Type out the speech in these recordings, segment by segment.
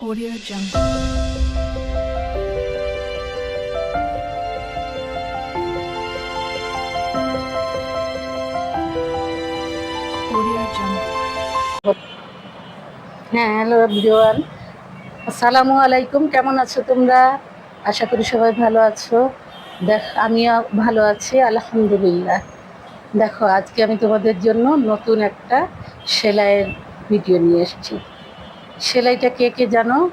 Audio Jungle. হ্যাঁ hello everyone আসসালামু আলাইকুম, কেমন আছো তোমরা? আশা করি সবাই ভালো আছো। দেখ, আমিও ভালো আছি, আলহামদুলিল্লাহ। দেখো, আজকে আমি তোমাদের জন্য নতুন একটা সেলাইয়ের ভিডিও নিয়ে এসেছি। সেলাইটা কে কে জানো?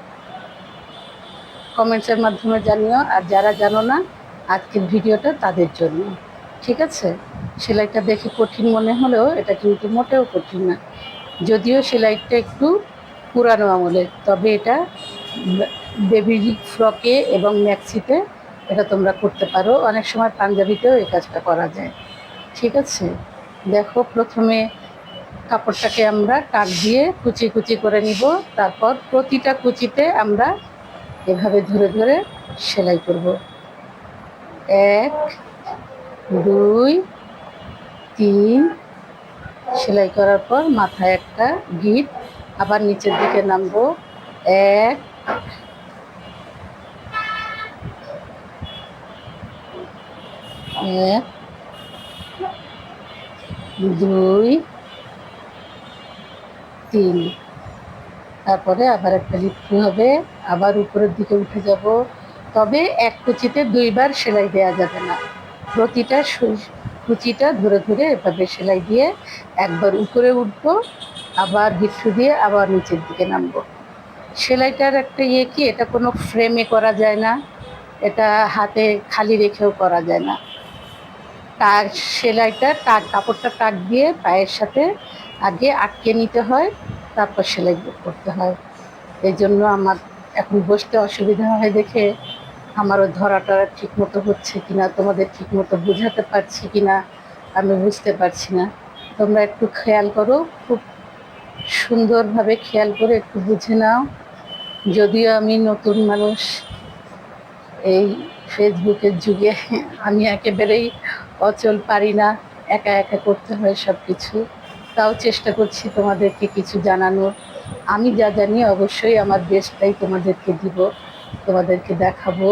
কমেন্টসের মাধ্যমে জানিও, আর যারা জানো না, আজকের ভিডিওটা তাদের জন্য। ঠিক আছে? সেলাইটা দেখে কঠিন মনে হলেও এটা কিন্তু মোটেও কঠিন না। যদিও সেলাইটা একটু পুরানো আমলের, তবে এটা বেবি ফ্রকে এবং ম্যাক্সিতে এটা তোমরা করতে পারো। অনেক সময় পাঞ্জাবিতেও এই কাজটা করা যায়। ঠিক আছে? দেখো, প্রথমে কাপড়টাকে আমরা টাক দিয়ে কুচি কুচি করে নিব। তারপর প্রতিটা কুচিতে আমরা এভাবে ধরে ধরে সেলাই করব। এক, দুই, তিন, সেলাই করার পর মাথায় একটা গিট আবার নিচের দিকে নামবো। এক এক, দুই তিন। তারপরে আবার একটা লিপ্টু হবে, আবার উপরের দিকে উঠে যাব। তবে এক কুচিতে দুইবার সেলাই দেওয়া যাবে না। প্রতিটা কুচিটা ধরে ধরে এভাবে সেলাই দিয়ে একবার উপরে উঠবো, আবার ভিক্ষু দিয়ে আবার নিচের দিকে নামবো। সেলাইটার একটা ইয়ে কি, এটা কোনো ফ্রেমে করা যায় না, এটা হাতে খালি রেখেও করা যায় না। তার সেলাইটা টাক কাপড়টা টাক দিয়ে পায়ের সাথে আগে আটকে নিতে হয়, তারপর সেলাই করতে হয়। এই জন্য আমার এখন বসতে অসুবিধা হয় দেখে। আমারও ধরাটা ঠিক মতো হচ্ছে কিনা, তোমাদের ঠিক মতো বোঝাতে পারছি কিনা, আমি বুঝতে পারছি না। তোমরা একটু খেয়াল করো, খুব সুন্দরভাবে খেয়াল করে একটু বুঝে নাও। যদিও আমি নতুন মানুষ, এই ফেসবুকের যুগে আমি একেবারেই অচল পারি না, একা একা করতে হয় সব কিছু তাও চেষ্টা করছি তোমাদেরকে কিছু জানানোর। আমি যা জানি অবশ্যই আমার দেশটাই তোমাদেরকে দিব, তোমাদেরকে দেখাবো।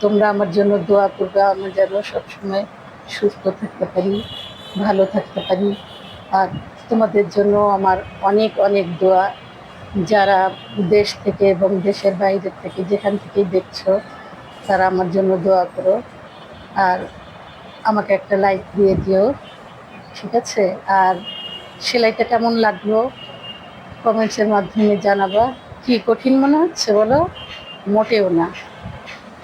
তোমরা আমার জন্য দোয়া করবে আমি যেন সবসময় সুস্থ থাকতে পারি, ভালো থাকতে পারি। আর তোমাদের জন্য আমার অনেক অনেক দোয়া। যারা দেশ থেকে এবং দেশের বাইরের থেকে যেখান থেকেই দেখছ, তারা আমার জন্য দোয়া করো। আর আমাকে একটা লাইক দিয়ে দিও। ঠিক আছে? আর সেলাইটা কেমন লাগল? কমেন্টসের মাধ্যমে জানাবা। কি কঠিন মনে হচ্ছে বলো? মোটেও না।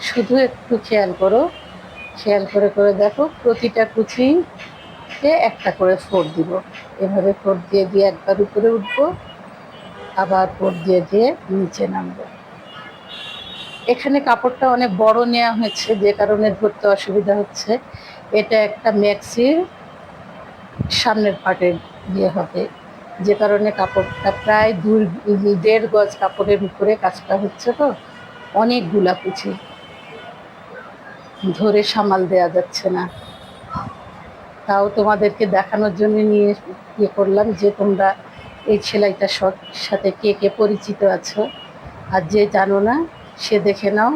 শুধু একটু খেয়াল করো। খেয়াল করে করে দেখো, প্রতিটা কুচিতে একটা করে ফোর দিব। এভাবে ফোর দিয়ে দিয়ে একবার উপরে উঠবো, আবার ফোর দিয়ে দিয়ে নিচে নামবো। এখানে কাপড়টা অনেক বড় নেওয়া হয়েছে, যে কারণে ধরতে অসুবিধা হচ্ছে। এটা একটা ম্যাক্সির সামনের পার্টের ইয়ে হবে। যে কারণে কাপড়টা প্রায় দুই দেড় গজ কাপড়ের উপরে কাজটা হচ্ছে তো অনেকগুলা কুচি ধরে সামাল দেওয়া যাচ্ছে না। তাও তোমাদেরকে দেখানোর জন্য নিয়ে ইয়ে করলাম যে তোমরা এই সেলাইটার সৎ সাথে কে কে পরিচিত আছো আর যে জানো না, সে দেখে নাও।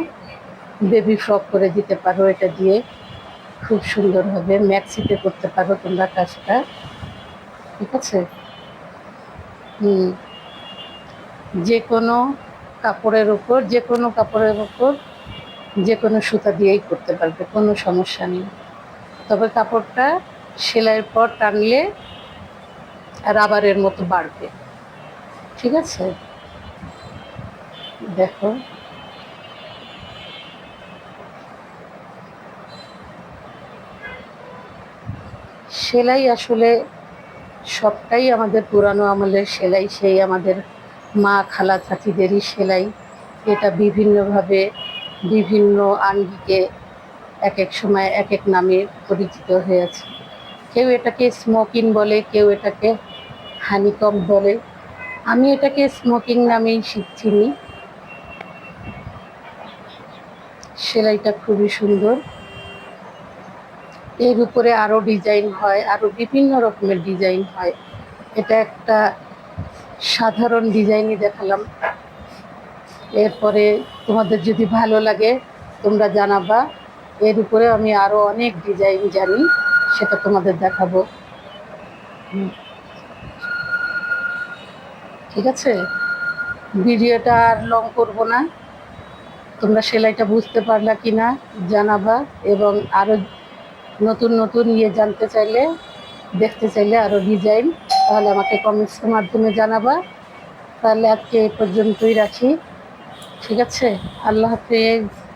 বেবি ফ্রক করে দিতে পারো এটা দিয়ে। খুব সুন্দর হবে। ম্যাক্সিতে করতে পারো তোমরা কাজটা। ঠিক আছে? হুম। যে কোনো কাপড়ের উপর যে কোনো কাপড়ের উপর যে কোনো সুতা দিয়েই করতে পারবে, কোনো সমস্যা নেই। তবে কাপড়টা সেলাইয়ের পর টানলে রাবারের মতো বাড়বে। ঠিক আছে? দেখো। সেলাই আসলে সবটাই আমাদের পুরানো আমলের সেলাই, সেই আমাদের মা খালা চাচিদেরই সেলাই। এটা বিভিন্নভাবে বিভিন্ন আঙ্গিকে এক এক সময় এক এক নামে পরিচিত হয়েছে। কেউ এটাকে স্মোকিং বলে, কেউ এটাকে হানিকম বলে। আমি এটাকে স্মোকিং নামেই শিখছিনি সেলাইটা খুবই সুন্দর। এর উপরে আরও ডিজাইন হয় আরও বিভিন্ন রকমের ডিজাইন হয়। এটা একটা সাধারণ ডিজাইনই দেখালাম। এরপরে তোমাদের যদি ভালো লাগে, তোমরা জানাবা। এর উপরে আমি আরও অনেক ডিজাইন জানি, সেটা তোমাদের দেখাবো। ঠিক আছে? ভিডিওটা আর লং করব না। তোমরা সেলাইটা বুঝতে পারলা কি না জানাবা এবং আরও নতুন নতুন ইয়ে জানতে চাইলে, দেখতে চাইলে আরও ডিজাইন তাহলে আমাকে কমেন্টসের মাধ্যমে জানাবা। তাহলে আজকে এ পর্যন্তই রাখি। ঠিক আছে? আল্লাহ হাফেজ।